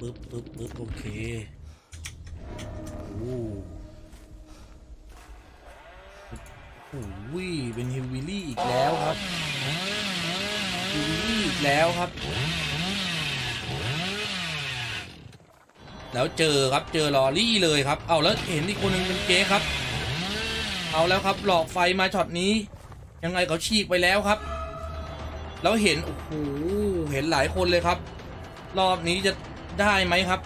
ปึ๊บปึ๊บปึ๊บโอเคโอ้โหเป็นฮิววิลี่อีกแล้วครับฮิววิลี่อีกแล้วครับ แล้วเจอครับเจอลอรี่เลยครับ เอาแล้วเห็นอีกคนหนึงเป็นเก๊ครับ เอาแล้วครับหลอกไฟมาช็อตนี้ ยังไงเขาฉีกไปแล้วครับ แล้วเห็นโอ้โหเห็นหลายคนเลยครับ รอบนี้จะ ได้ไหมครับ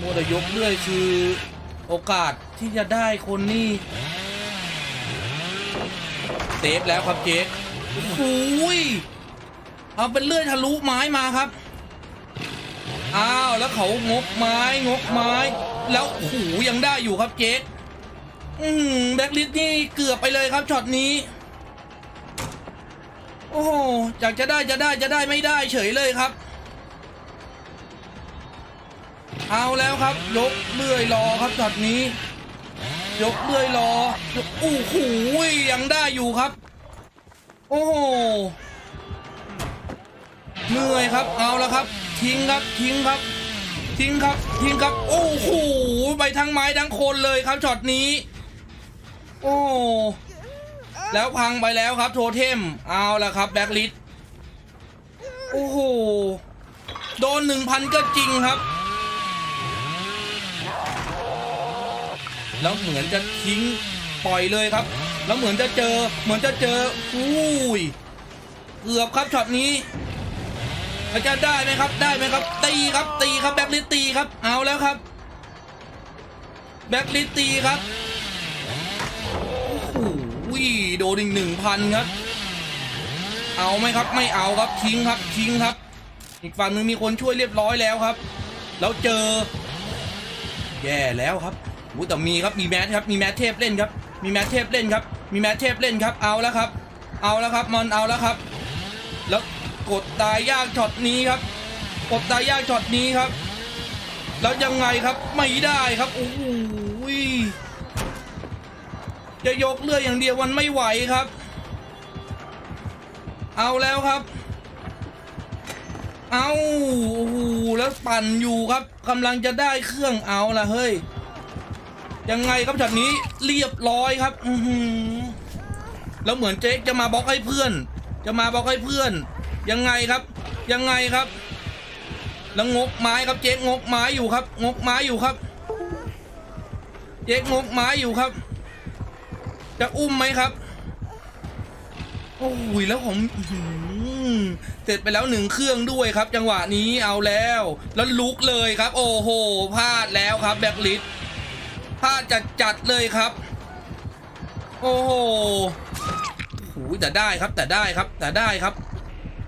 มัวแต่ยกเรื่อยคือโอกาสที่จะได้คนนี่เซฟแล้วครับเจ๊กโอ้โหเอาเป็นเลื่อยทะลุไม้มาครับ อ้าวแล้วเขางกไม้งกไม้ แล้วโอ้โหยังได้อยู่ครับเจ๊กอืมแบ็คลิสนี่เกือบไปเลยครับช็อตนี้ โอ้อยากจะได้จะได้จะได้ไม่ได้เฉยเลยครับ เอาแล้วครับ ยกเลื่อยรอครับช็อตนี้ ยกเลื่อยรอยกโอ้โหยังได้อยู่ครับ โอ้โหเหนื่อยครับเอาแล้วครับ ทิ้งครับทิ้งครับ ทิ้งครับทิ้งครับ โอ้โหไปทั้งไม้ทั้งคนเลยครับช็อตนี้ โอ้แล้วพังไปแล้วครับ โทเทมเอาละครับแบ็คลิสโอ้โหโดนหนึ่งพันก็จริงครับ แล้วเหมือนจะทิ้งปล่อยเลยครับ แล้วเหมือนจะเจอ เหมือนจะเจออุ้ยเกือบครับช็อตนี้จะได้ไหมครับได้ไหมครับ ตีครับตีครับแบ็คลิตีครับ เอาแล้วครับ แบ็คลิตีครับโอ้โหโดนอีกหนึ่งพันครับ เอาไหมครับไม่เอาครับทิ้งครับทิ้งครับ อีกฝั่งหนึ่งมีคนช่วยเรียบร้อยแล้วครับ แล้วเจอ แย่แล้วครับ โอ้แต่มีครับมีแมทครับมีแมทเทพเล่นครับ มีแมทเทพเล่นครับ มีแมทเทพเล่นครับเอาแล้วครับ เอาแล้วครับมันเอาแล้วครับ แล้วกดตายยากช็อตนี้ครับกดตายยากช็อตนี้ครับ แล้วยังไงครับไม่ได้ครับโอ้โหจะยกเลื่อยอย่างเดียวมันไม่ไหวครับ เอาแล้วครับ เอาโอ้โหแล้วปั่นอยู่ครับกำลังจะได้เครื่องเอาละเฮ้ย ยังไงครับช็อตนี้เรียบร้อยครับอือหือแล้วเหมือนเจ๊กจะมาบล็อกให้เพื่อน จะมาบล็อกให้เพื่อน ยังไงครับ ยังไงครับ แล้วงกไม้ครับเจ๊กงกไม้อยู่ครับ งกไม้อยู่ครับ เจ๊กงกไม้อยู่ครับ จะอุ้มไหมครับโอ้ยแล้วผมเสร็จไปแล้วหนึ่งเครื่องด้วยครับ จังหวะนี้เอาแล้ว แล้วลุกเลยครับ โอ้โหพลาดแล้วครับแบ็คลิส พลาดจัดจัดๆเลยครับ โอ้โหโอ้โหแต่ได้ครับแต่ได้ครับแต่ได้ครับ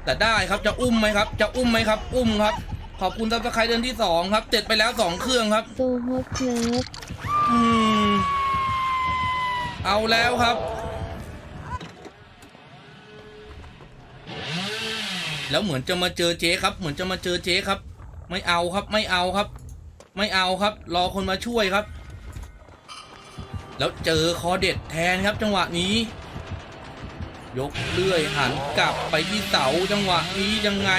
แต่ได้ครับจะอุ้มไหมครับ จะอุ้มไหมครับ อุ้มครับ ขอบคุณทับสไครเดือนที่สองครับเสร็จไปแล้วสองเครื่องครับโตโฮปเลิฟอืมเอาแล้วครับ แล้วเหมือนจะมาเจอเจ๊ครับ เหมือนจะมาเจอเจ๊ครับ ไม่เอาครับไม่เอาครับ ไม่เอาครับ รอคนมาช่วยครับ แล้วเจอคอเด็ดแทนครับจังหวะนี้ ยกเลื่อยหันกลับไปที่เสาจังหวะนี้ยังไง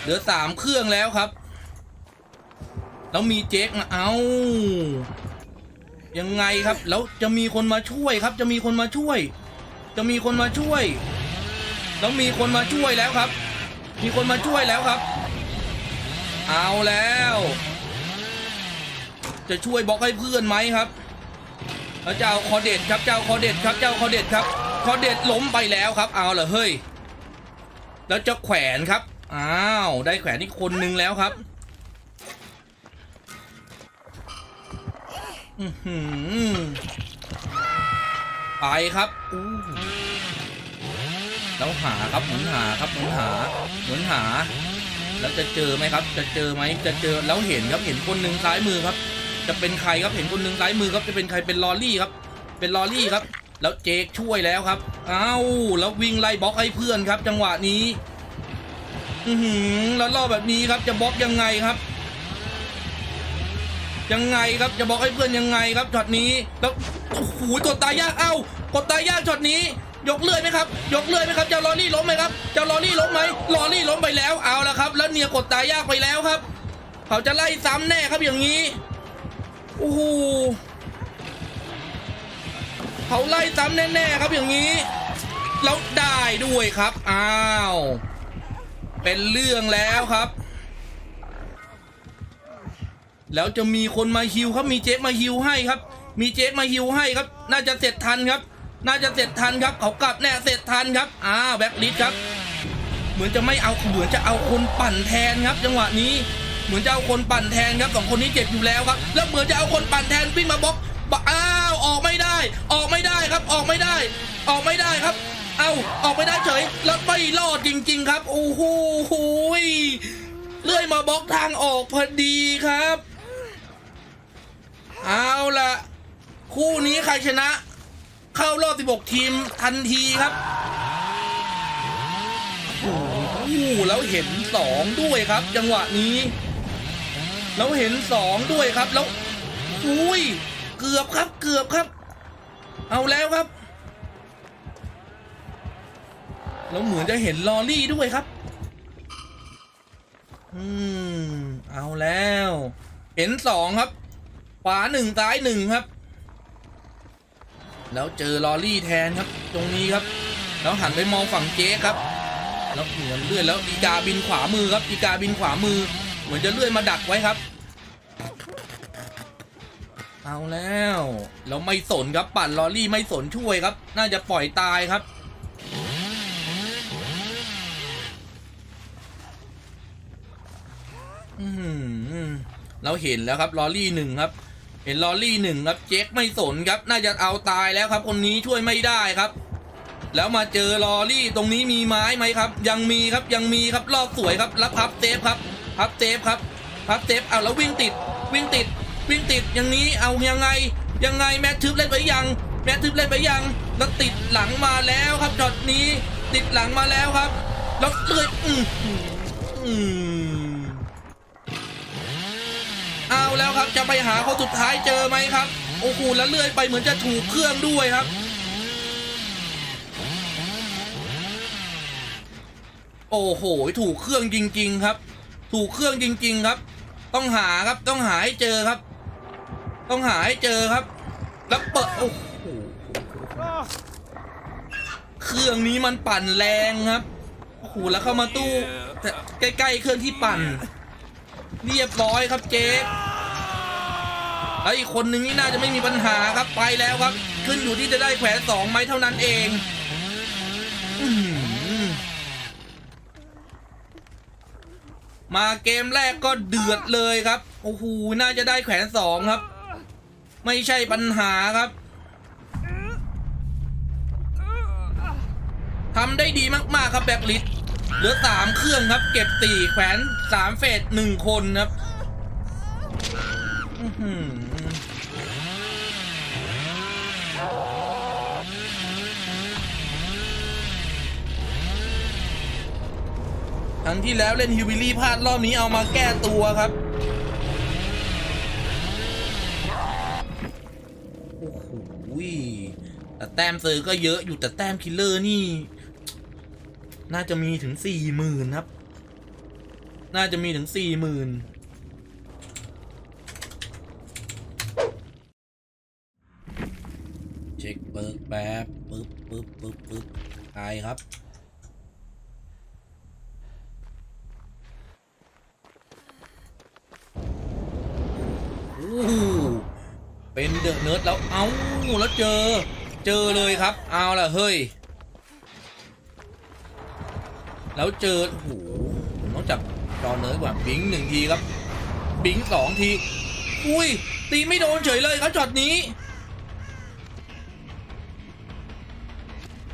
เหลือสามเครื่องแล้วครับ แล้วมีเจ๊กมาเอายังไงครับ แล้วจะมีคนมาช่วยครับ จะมีคนมาช่วย จะมีคนมาช่วย แล้วมีคนมาช่วยแล้วครับ มีคนมาช่วยแล้วครับ เอาแล้ว จะช่วยบล็อกให้เพื่อนไหมครับ แล้วเจ้าคอเด็ดครับเจ้าคอเด็ดครับเจ้าคอเด็ดครับคอเด็ดล้มไปแล้วครับ เอาเหรอเฮ้ย แล้วจะแขวนครับ อ้าว ได้แขวนอีกคนนึงแล้วครับไปครับอู้แล้วหาครับหมุนหาครับหมุนหาหมุนหา แล้วจะเจอไหมครับ จะเจอไหมจะเจอแล้วเห็นครับเห็นคนหนึ่งซ้ายมือครับ จะเป็นใครครับเห็นคนหนึ่งซ้ายมือครับจะเป็นใครเป็นลอรี่ครับ เป็นลอรี่ครับ แล้วเจคช่วยแล้วครับอ้าวแล้ววิ่งไล่บล็อกให้เพื่อนครับ จังหวะนี้ อือหือแล้วรอบแบบนี้ครับจะบล็อกยังไงครับ ยังไงครับจะบล็อกให้เพื่อนยังไงครับช็อตนี้แล้วโอ้โหกดตายยากเอ้ากดตายยากช็อตนี้ยกเลื่อยไหมครับ ยกเลื่อยไหมครับ เจ้าลอรี่ล้มไหมครับ เจ้าลอรี่ล้มไหมลอรี่ล้มไปแล้ว เอาละครับ แล้วเนียกดตายยากไปแล้วครับ เขาจะไล่ซ้ำแน่ครับอย่างนี้ โอ้โหเขาไล่ซ้ำแน่ๆครับอย่างนี้แล้วได้ด้วยครับ อ้าว เป็นเรื่องแล้วครับ แล้วจะมีคนมาฮิวครับ มีเจ๊กมาฮิวให้ครับ มีเจ๊กมาฮิวให้ครับ น่าจะเสร็จทันครับ น่าจะเสร็จทันครับ เขากลับแน่เสร็จทันครับ อ้าวแบ็คลิสครับ เหมือนจะไม่เอา เหมือนจะเอาคนปั่นแทนครับ จังหวะนี้ เหมือนจะเอาคนปั่นแทนครับสองคนนี้เจ็บอยู่แล้วครับ แล้วเหมือนจะเอาคนปั่นแทนวิ่งมาบล็อกอ้าวออกไม่ได้ ออกไม่ได้ครับ ออกไม่ได้ ออกไม่ได้ครับ เอาออกไม่ได้เฉยแล้วไม่รอดจริง ๆ ครับโอ้โหยเลื่อยมาบล็อกทางออกพอดีครับ เอาละคู่นี้ใครชนะ เข้ารอบ 16 ทีมทันทีครับโอ้โหแล้วเห็นสองด้วยครับ จังหวะนี้ แล้วเห็นสองด้วยครับแล้วอุ้ยเกือบครับเกือบครับ เอาแล้วครับแล้วเหมือนจะเห็นลอรี่ด้วยครับ อืม เอาแล้ว เห็นสองครับ ขวาหนึ่งซ้ายหนึ่งครับ แล้วเจอลอรี่แทนครับ ตรงนี้ครับ แล้วหันไปมองฝั่งเจ๊ครับ แล้วเหมือนเลื่อนแล้วอีกาบินขวามือครับ อีกาบินขวามือ เหมือนจะเลื่อนมาดักไว้ครับ เอาแล้วแล้วไม่สนครับปั่นลอรี่ไม่สนช่วยครับ น่าจะปล่อยตายครับ อืมเราเห็นแล้วครับลอรี่หนึ่งครับ เห็นลอรี่หนึ่งครับเจ๊กไม่สนครับ น่าจะเอาตายแล้วครับ คนนี้ช่วยไม่ได้ครับ แล้วมาเจอลอรี่ตรงนี้มีไม้ไหมครับ ยังมีครับยังมีครับรอบสวยครับแล้วพับเซฟครับพับเซฟครับพับเซฟเอาแล้ววิ่งติดวิ่งติด วิ่งติดอย่างนี้เอายังไง ยังไงแมททึบเล่นไปยัง แมททึบเล่นไปยังแล้วติดหลังมาแล้วครับช็อตนี้ ติดหลังมาแล้วครับแล้วเลื่อยอืมอืมเอาแล้วครับจะไปหาคนสุดท้ายเจอไหมครับโอ้โหแล้วเลื่อยไปเหมือนจะถูกเครื่องด้วยครับโอ้โห ถูกเครื่องจริง ๆ ครับ ถูกเครื่องจริง ๆ ครับ ต้องหาครับ ต้องหาให้เจอครับ ต้องหาให้เจอครับ แล้วเปิดโอ้โหเครื่องนี้มันปั่นแรงครับโอ้โหแล้วเข้ามาตู้ใกล้ๆเครื่องที่ปั่น เรียบร้อยครับเจ๊แล้วอีกคนนึงนี่น่าจะไม่มีปัญหาครับไปแล้วครับ ขึ้นอยู่ที่จะได้แขวนสองไหมเท่านั้นเองมาเกมแรกก็เดือดเลยครับ โอ้โห น่าจะได้แขวนสองครับ ไม่ใช่ปัญหาครับทำได้ดีมากๆครับแบ็คลิสเหลือสามเครื่องครับ เก็บสี่แขวนสามเฟสหนึ่งคนครับอื้อหือครั้งที่แล้วเล่นฮิวิลี่พลาดรอบนี้เอามาแก้ตัวครับ หแต่แต้มเซอร์ก็เยอะอยู่แต่แต้มคิลเลอร์นี่ น่าจะมีถึงสี่หมื่นครับ น่าจะมีถึงสี่หมื่นเช็คเบิร์กแป๊บปึ๊บปึ๊บปึ๊บปึ๊บไปครับโอ้ เป็นเดอะเนิร์ดแล้วเอ้าแล้วเจอ เจอเลยครับ เอาล่ะเฮ้ย แล้วเจอโอ้โหผมต้องจับจอเนิร์ดก่อนบิงหนึ่งทีครับ บิงสองที อุ้ย ตีไม่โดนเฉยเลยครับช็อตนี้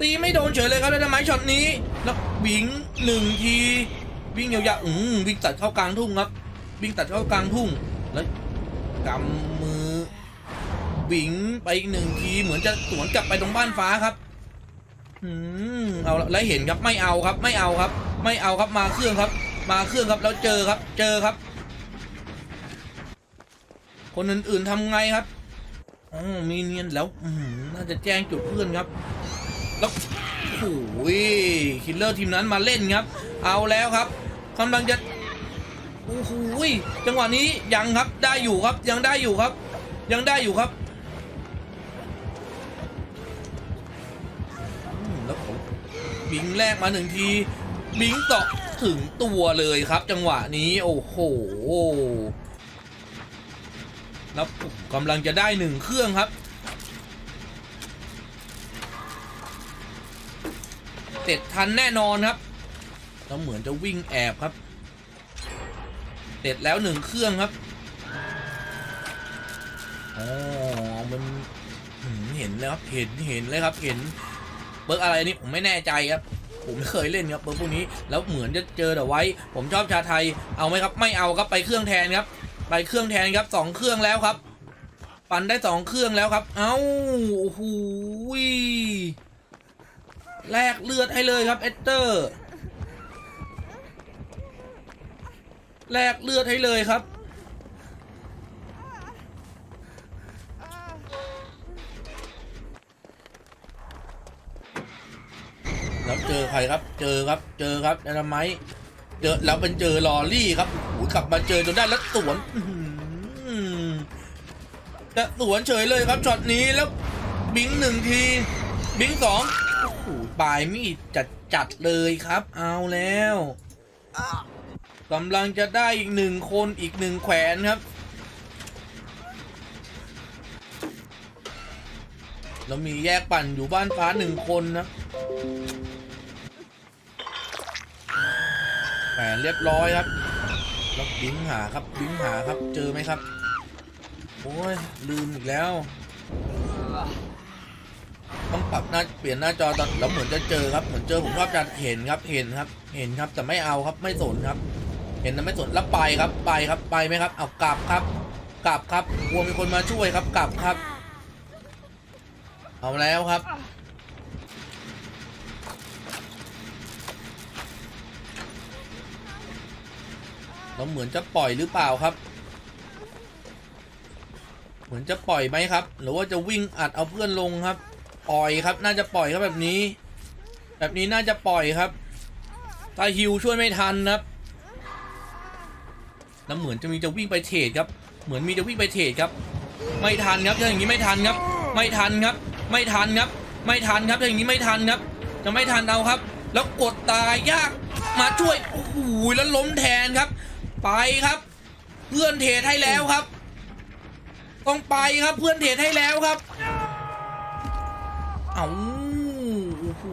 ตีไม่โดนเฉยเลยครับแล้วทำไมช็อตนี้ แล้วบิงหนึ่งทีวิ่งยาวๆอืมวิ่งตัดเข้ากลางทุ่งครับ วิ่งตัดเข้ากลางทุ่งแล้วกำมือ วิ่งไปอีกหนึ่งทีเหมือนจะสวนกลับไปตรงบ้านฟ้าครับอืมเอาแล้วเห็นครับไม่เอาครับ ไม่เอาครับ ไม่เอาครับมาเครื่องครับ มาเครื่องครับแล้วเจอครับ เจอครับ คนอื่นๆทำไงครับอ๋อมีเนียนแล้วอืมน่าจะแจ้งจุดเพื่อนครับ แล้วโอ้โหคิลเลอร์ทีมนั้นมาเล่นครับ เอาแล้วครับกำลังจะโอ้โหจังหวะนี้ยังครับได้อยู่ครับยังได้อยู่ครับ ยังได้อยู่ครับ บิงแรกมาหนึ่งทีบิงต่อถึงตัวเลยครับ จังหวะนี้โอ้โหแล้วผมกำลังจะได้หนึ่งเครื่องครับเสร็จทันแน่นอนครับแล้วเหมือนจะวิ่งแอบครับเสร็จแล้วหนึ่งเครื่องครับอ๋อมันเห็นเลยครับเห็นเห็นเลยครับเห็น เบิร์กอะไรนี่ผมไม่แน่ใจครับผมไม่เคยเล่นครับเบิร์กพวกนี้แล้วเหมือนจะเจอแต่ไว้ ผมชอบชาไทยเอาไหมครับไม่เอาครับไปเครื่องแทนครับ ไปเครื่องแทนครับสองเครื่องแล้วครับ ปั่นได้สองเครื่องแล้วครับ เอ้าโอ้โหแลกเลือดให้เลยครับเอสเตอร์แลกเลือดให้เลยครับ แล้วเจอใครครับ เจอครับ เจอครับนาไมเจอแล้วเป็นเจอลอรี่ครับโอ้โหกลับมาเจอจนได้แล้วสวนจะสวนเฉยเลยครับช็อตนี้แล้วบิงหนึ่งทีบิงสองโอ้โหปลายมีดจัดจัดเลยครับ เอาแล้วกำลังจะได้อีกหนึ่งคนอีกหนึ่งแขวนครับแล้วมีแยกปั่นอยู่บ้านฟ้าหนึ่งคนนะ แหวนเรียบร้อยครับแล้วบิงหาครับบิงหาครับเจอไหมครับโอ้ยลืมอีกแล้ว ต้องปรับหน้าเปลี่ยนหน้าจอตอนแล้วเหมือนจะเจอครับเหมือนเจอผมชอบจะเห็นครับเห็นครับ เห็นครับแต่ไม่เอาครับไม่สนครับ เห็นแต่ไม่สนแล้วไปครับไปครับไปไหมครับเอากลับครับกลับครับกลัวมีคนมาช่วยครับกลับครับ เอาแล้วครับ เราเหมือนจะปล่อยหรือเปล่าครับ เหมือนจะปล่อยไหมครับ หรือว่าจะวิ่งอัดเอาเพื่อนลงครับ ปล่อยครับ น่าจะปล่อยครับแบบนี้ แบบนี้น่าจะปล่อยครับถ้าฮิวช่วยไม่ทันครับ แล้วเหมือนจะมีจะวิ่งไปเทรดครับ เหมือนมีจะวิ่งไปเทรดครับ ไม่ทันครับถ้าอย่างนี้ไม่ทันครับ ไม่ทันครับ ไม่ทันครับ ไม่ทันครับถ้าอย่างนี้ไม่ทันครับ จะไม่ทันเอาครับ แล้วกดตายยากมาช่วย โอ้โหแล้วล้มแทนครับ ไปครับ เพื่อนเทรดให้แล้วครับ ต้องไปครับเพื่อนเทรดให้แล้วครับ เอาโอ้โห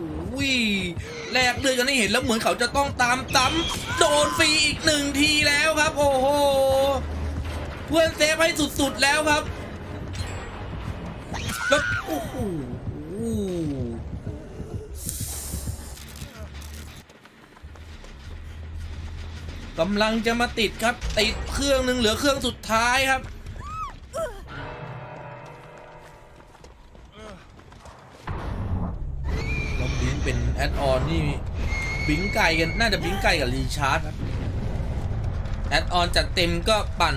แลกเลือดกันให้เห็นแล้วเหมือนเขาจะต้องตามตั้มโดนฟรีอีกหนึ่งทีแล้วครับ โอ้โหเพื่อนเซฟให้สุดๆแล้วครับแล้วโอ้โห กำลังจะมาติดครับ ติดเครื่องหนึ่งเหลือเครื่องสุดท้ายครับล้วบิงเป็นแอดออนนี่บิงไก่กัน น่าจะบิงไก่กับรีชาร์ดครับ แอดออนจัดเต็มก็ปั่น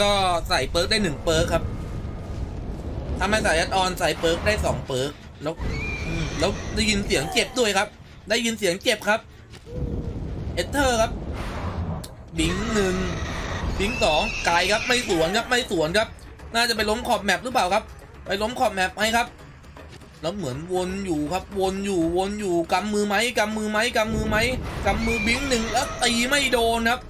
ก็ใส่เปิร์กได้หนึ่งเปิร์กครับถ้าไม่ใส่แอดออนใส่เปิร์กได้สองเปิร์กแล้วแล้วได้ยินเสียงเจ็บด้วยครับ ได้ยินเสียงเจ็บครับ เอเทอร์ครับ บิงหนึ่งบิงสองไกลครับไม่สวนครับไม่สวนครับ น่าจะไปล้มขอบแมปหรือเปล่าครับ ไปล้มขอบแมปไหมครับ แล้วเหมือนวนอยู่ครับวนอยู่วนอยู่กำมือไหมกำมือไหมกำมือไหมกำมือบิงหนึ่งแล้วตีไม่โดนครับ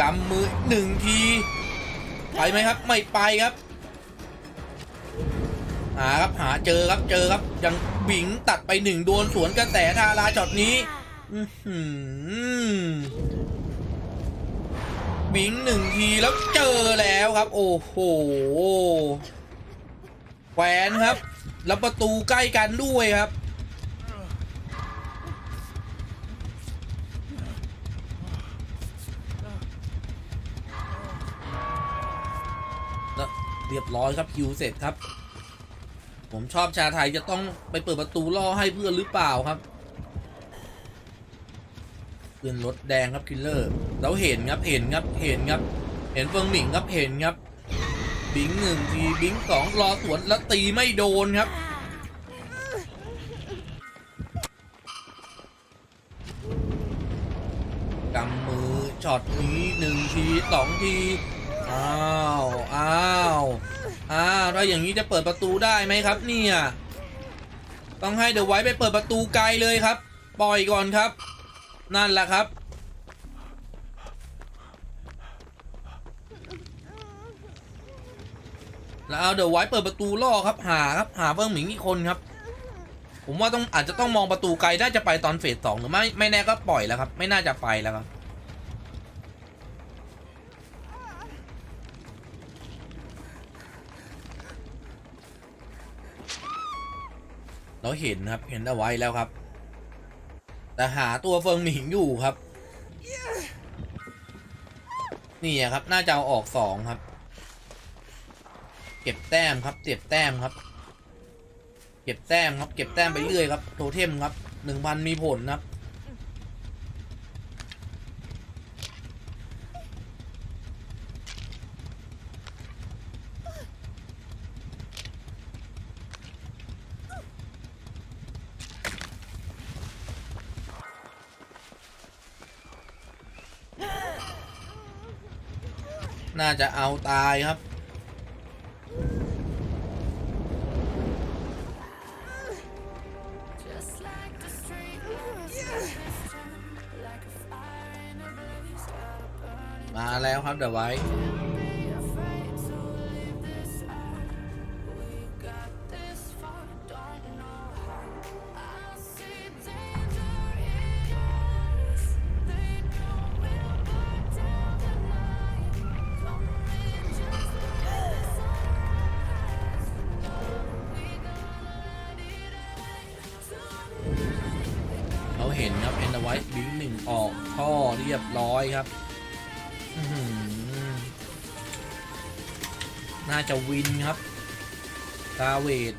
กำมือหนึ่งทีไปไหมครับ ไม่ไปครับ หาครับหาเจอครับเจอครับยังบิงตัดไปหนึ่งโดนสวนกระแสทาราช็อตนี้บิงหนึ่งทีแล้วเจอแล้วครับ โอ้โหแขวนครับ แล้วประตูใกล้กันด้วยครับแล้วเรียบร้อยครับคิวเสร็จครับ ผมชอบชาไทยจะต้องไปเปิดประตูล่อให้เพื่อนหรือเปล่าครับเพื่อนรถแดงครับคิลเลอร์แล้วเห็นครับเห็นครับเห็นครับ เห็นเฟิงหมิงครับเห็นครับบิงหนึ่งทีบิงสองรอสวนแล้วตีไม่โดนครับกำมือช็อตนี้หนึ่งทีสองที อ้าว อ้าว อ้าวแล้วอย่างนี้จะเปิดประตูได้ไหมครับ เนี่ยต้องให้เดอะไว้ไปเปิดประตูไกลเลยครับ ปล่อยก่อนครับ นั่นแหละครับ แล้วเอาเดอะไว้เปิดประตูล่อครับหาครับหาเฟิงหมิงอีกคนครับ ผมว่าต้องอาจจะต้องมองประตูไกลน่าจะไปตอนเฟสสองหรือไม่ไม่แน่ก็ปล่อยแล้วครับ ไม่น่าจะไปแล้วครับ เราเห็นครับเห็นเอาไว้แล้วครับ แต่หาตัวเฟิงหมิงอยู่ครับ นี่อะครับ น่าจะเอาออกสองครับ เก็บแต้มครับเก็บแต้มครับ เก็บแต้มครับ เก็บแต้มไปเรื่อยครับ โทเทมครับหนึ่งพันมีผลครับ น่า จะเอาตายครับ มาแล้วครับเดอะไวท์ เขาเห็นครับเอ็นเอาไว้บิงหนึ่งออกท่อเรียบร้อยครับน่าจะวินครับ ตาเวด